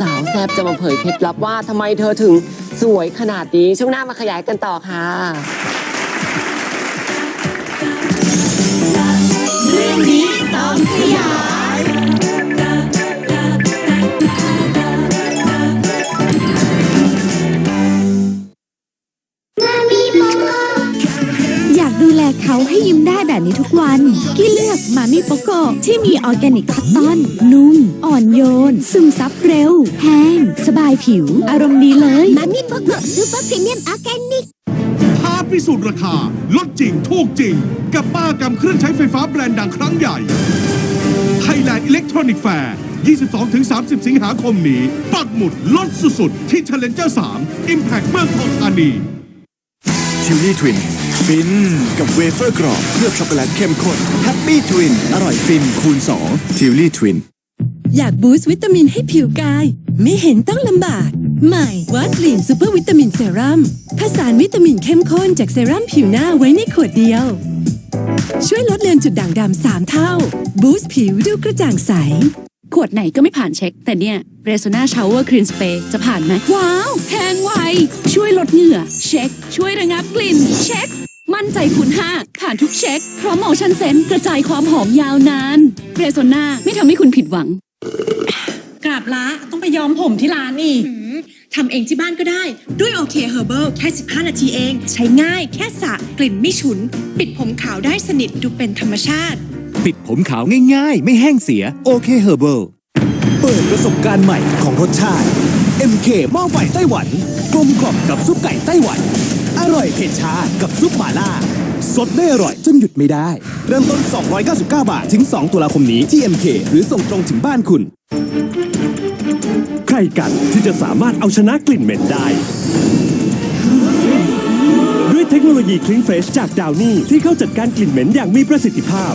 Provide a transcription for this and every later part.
สาวแซบจะมาเผยเคล็ดลับว่าทำไมเธอถึงสวยขนาดนี้ ช่วงหน้ามาขยายกันต่อค่ะ เรื่องนี้ต้องขยาย แบบนี้ทุกวันกี้เลือกมามิโปโกที่มีออร์แกนิกคอตตอน นุ่ม อ่อนโยน ซึมซับเร็ว แห้ง สบายผิว อารมณ์ดีเลยมามิโปโกซูเปอร์พรีเมียมออร์แกนิกท้าพิสูจน์ราคา ลดจริง ถูกจริง กับป้ากรรมเครื่องใช้ไฟฟ้าแบรนด์ดังครั้งใหญ่ Thailand Electronic Fair 22-30 สิงหาคมนี้ ปักหมุดลดสุดๆ ที่ Challenger 3 Impact เมืองทองธานีทิวลี่ทวิน ฟิน กับเวเฟอร์กรอบเคลือบช็อกโกแลตเข้มข้นแฮปปี้ทวินอร่อยฟินคูณ2ทิวลี่ทวินอยากบูสต์วิตามินให้ผิวกาย ไม่เห็นต้องลำบาก ใหม่วัสลีนซูเปอร์วิตามินเซรั่มผสานวิตามินเข้มข้นจากเซรั่มผิวหน้าไว้ในขวดเดียว ช่วยลดเลือนจุดด่างดำสามเท่า บูสต์ผิวดูกระจ่างใส ขวดไหนก็ไม่ผ่านเช็ค แต่เนี่ยเรโซนาชาวเวอร์คลีนสเปรย์จะผ่านไหมว้าวแพงไวช่วยลดเหงื่อ เช็ค ช่วยระงับกลิ่น เช็ค มั่นใจคุณ5ผ่านทุกเช็ค เพราะโมชั่นเซนกระจายความหอมยาวนานเรโซนาไม่ทำให้คุณผิดหวัง กราบละต้องไปย้อมผมที่ร้านอีกทำเองที่บ้านก็ได้ ด้วยโอเคเฮอร์เบิลแค่ 15 นาทีเอง ใช้ง่ายแค่สระกลิ่นไม่ฉุน ปิดผมขาวได้สนิทดูเป็นธรรมชาติ ปิดผมขาวง่ายๆ ไม่แห้งเสียโอเคเฮอร์เบิลเปิดประสบการณ์ใหม่ของรสชาติ MK หม้อไฟไต้หวัน กลมกล่อมกับซุปไก่ไต้หวัน อร่อยเผ็ดชา กับซุปหม่าล่า สดได้อร่อยจนหยุดไม่ได้ เริ่มต้น 299 บาท ถึง 2 ตุลาคมนี้ที่ MK หรือส่งตรงถึงบ้านคุณ ใครกันที่จะสามารถเอาชนะกลิ่นเหม็นได้ ด้วยเทคโนโลยีคลิงเฟรชจากดาวนี่ที่เข้าจัดการกลิ่นเหม็นอย่างมีประสิทธิภาพ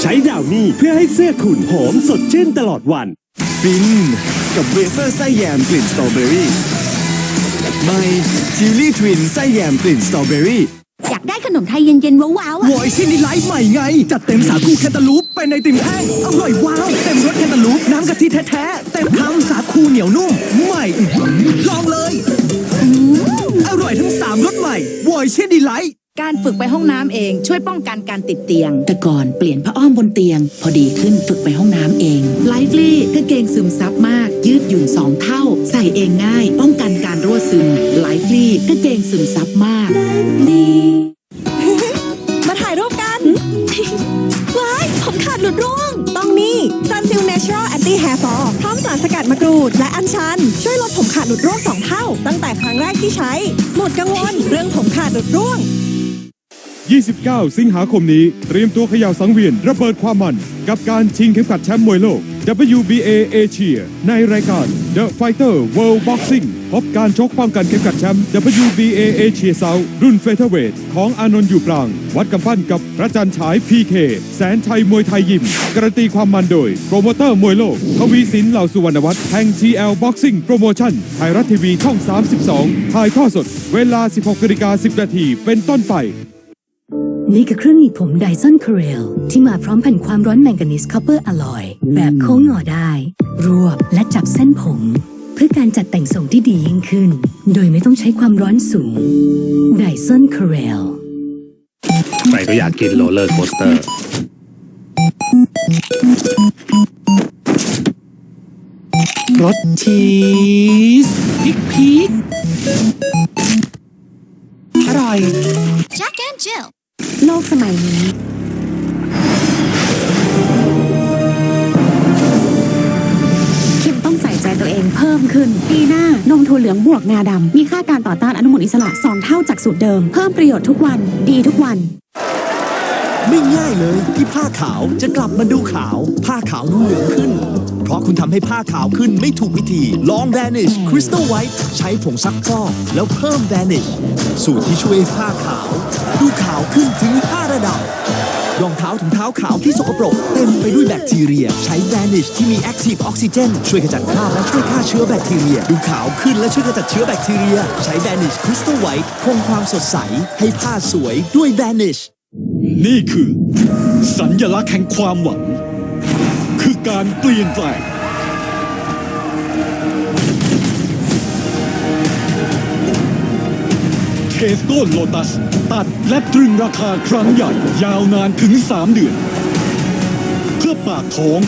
ใช้ดาวนี่เพื่อให้เสื้อคุณหอมสดชื่นตลอดวัน ฟิน กับเวเฟอร์ไส้แยมกลิ่นสตรอเบอรี่ ใหม่ทิวลี่ทวินไส้แยมกลิ่นสตรอเบอรี่ อยากได้ขนมไทยเย็นๆว้าวๆอะวอยชินิไลท์ใหม่ไง จัดเต็มสาคูแคนตาลูปเป็นไอติมแห้งอร่อยว้าว เต็มรสแคนตาลูปน้ำกะทิแท้ๆ เต็มคำสาคูเหนียวนุ่มใหม่อื้อหือลองเลยอืมอร่อยทั้งสามรสใหม่วอยชินิไลท์การฝึกไปห้องน้ำเองช่วยป้องกันการติดเตียง แต่ก่อนเปลี่ยนผ้าอ้อมบนเตียง พอดีขึ้นฝึกไปห้องน้ำเองไลฟ์ลี่กางเกงซึมซับมาก ยืดหยุ่นสองเท่า ใส่เองง่าย ป้องกัน ฟ์ลี่กางเกงซึมซับมากมาถ่ายรูปกันว้ายผมขาดหลุดร่วง ต้องนี่ Sunsilk Natural Anti Hair Fall พร้อมสารสกัดมะกรูด และอัญชัน ช่วยลดผมขาดหลุดร่วงสองเท่า ตั้งแต่ครั้งแรกที่ใช้ หมดกังวลเรื่องผมขาดหลุดร่วง 29 สิงหาคมนี้ เตรียมตัวเขย่าสังเวียนระเบิดความมัน กับการชิงเข็มขัดแชมป์มวยโลก WBA Asia ในรายการ The Fighter World Boxing พบการชกป้องกันเข็มขัดแชมป์ WBA Asia South รุ่นเฟเธอร์เวทของอานนท์อยู่ปราง วัดกำปั้นกับพระจันทร์ฉาย PK แสนชัยมวยไทยยิมการันตีความมันโดย โปรโมเตอร์มวยโลกทวีสินเหล่าสุวรรณวัฒน์แห่ง TL Boxing Promotion ไทยรัฐทีวีช่อง 32 ถ่ายข้อสด เวลา 16นาฬิกา10นาทีเป็นต้นไป นี่คือเครื่องหนีบผมไดซอนค r เรลที่มาพร้อมแผ่นความร้อนแมงกานีสคอปเปอร์อลอย แบบโค้งงอได้ รวบและจับเส้นผม เพื่อการจัดแต่งทรงที่ดียิ่งขึ้น โดยไม่ต้องใช้ความร้อนสูงไดซอนค r เรลใครก็อยากกินโรลเลอร์โคสเตอร์รสชีสพริกพีกอร่อย Jack and Jill โลกสมัยนี้คิมต้องใส่ใจตัวเองเพิ่มขึ้น ปีหน้านมถั่วเหลืองบวกงาดำ มีค่าการต่อต้านอนุมูลอิสระ 2 เท่าจากสูตรเดิม เพิ่มประโยชน์ทุกวัน ดีทุกวัน ไม่ง่ายเลยที่ผ้าขาวจะกลับมาดูขาว ผ้าขาวดูเหลืองขึ้น เพราะคุณทำให้ผ้าขาวขึ้นไม่ถูกวิธี ลอง Vanish Crystal White ใช้ผงซักฟอกแล้วเพิ่ม Vanish สูตรที่ช่วยผ้าขาว ดูขาวขึ้นถึง 5 ระดับรองเท้าถุงเท้าขาวที่สกปรก เต็มไปด้วยแบคทีเรีย ใช้ Vanish ที่มี Active Oxygen ช่วยขจัดคราบและช่วยฆ่าเชื้อแบคทีเรีย ดูขาวขึ้นและช่วยขจัดเชื้อแบคทีเรีย ใช้ Vanish Crystal White คงความสดใส ให้ผ้าสวยด้วย Vanish นี่ นี่คือ สัญญลักษณ์แห่งความหวัง คือการเปลี่ยนแปลงเทสโก้โลตัส ตัดและตรึงราคาครั้งใหญ่ ยาวนานถึง 3 เดือน เพื่อปากท้อง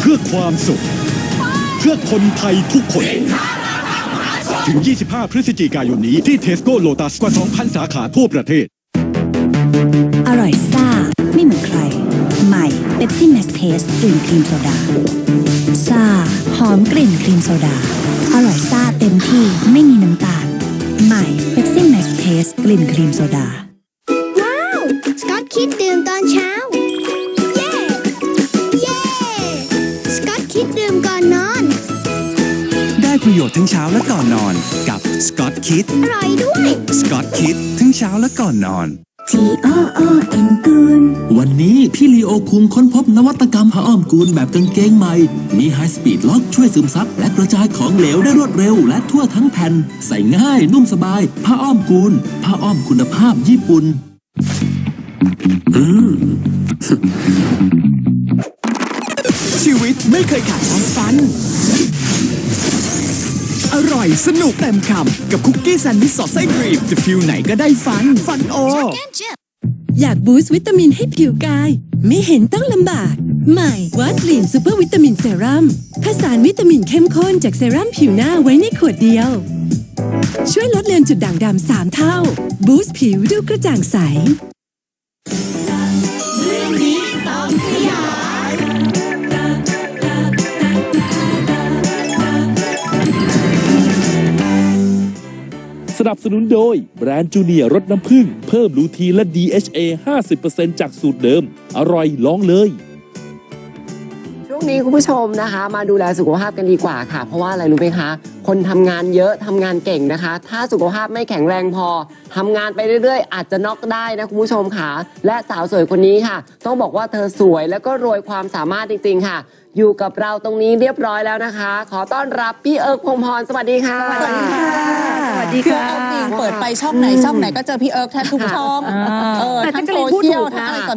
เพื่อความสุข เพื่อคนไทยทุกคน ถึง 25 พฤศจิกายนนี้ที่เทสโก้โลตัสกว่า 2,000 สาขาทั่วประเทศ ร่อยซ่า ไม่เหมือนใคร ใหม่เ e ปซี่แม็กเทสกลิ่นครีมโซดาซ่า หอมกลิ่นครีมโซดา อร่อยซ่าเต็มที่ไม่มีน้ำตาล ใหม่เ e ปซี่แม็กเทสกลิ่นครีมโซดา ว้าว สกอตคิดดื่มตอนเช้า เย้ เย้ สกอตคิดดื่มก่อนนอน ได้ประโยชน์ทั้งเช้าและก่อนนอน กับสกอตคิด อร่อยด้วย สกอตคิดทั้งเช้าและก่อนนอน T O O N กูลวันนี้พี่ลีโอคุงค้นพบนวัตกรรมผ้าอ้อมกูลแบบกางเกงใหม่ มีไฮสปีดล็อกช่วยซึมซับและกระจายของเหลวได้รวดเร็ว และทั่วทั้งแผ่น ใส่ง่ายนุ่มสบาย ผ้าอ้อมกูลผ้าอ้อมคุณภาพญี่ปุ่นชีวิตไม่เคยขาดความฟัน อร่อยสนุกเต็มคำ กับคุกกี้แซนด์วิชสอดไส้ครีม จะฟิลไหนก็ได้ฟัน ฟันโอ อยากบูสต์วิตามินให้ผิวกาย ไม่เห็นต้องลำบาก ใหม่วัสลีนซูเปอร์วิตามินเซรั่มผสานวิตามินเข้มข้นจากเซรั่มผิวหน้าไว้ในขวดเดียว ช่วยลดเลือนจุดด่างดำสามเท่า บูสต์ผิวดูกระจ่างใส สนับสนุนโดย แบรนด์จูเนียร์รสน้ำผึ้งเพิ่มลูทีนและ DHA 50%จากสูตรเดิม อร่อยลองเลย ช่วงนี้คุณผู้ชมนะคะ มาดูแลสุขภาพกันดีกว่าค่ะ เพราะว่าอะไรรู้ไหมคะ คนทำงานเยอะทำงานเก่งนะคะ ถ้าสุขภาพไม่แข็งแรงพอทำงานไปเรื่อยๆ อาจจะน็อกได้นะคุณผู้ชมค่ะ และสาวสวยคนนี้ค่ะ ต้องบอกว่าเธอสวยแล้วก็รวยความสามารถจริงๆค่ะ อยู่กับเราตรงนี้เรียบร้อยแล้วนะคะ ขอต้อนรับพี่เอิร์กพงษ์พรสวัสดีค่ะ สวัสดีค่ะ สวัสดีค่ะพี่เอิร์กจริงเปิดไปช่องไหนช่องไหนก็เจอพี่เอิร์กแทบทุกช่องเออแต่ทั้งแจ๊กกะโซลีนพูดเชียถูลกทั้งค่ะอะไรต่อ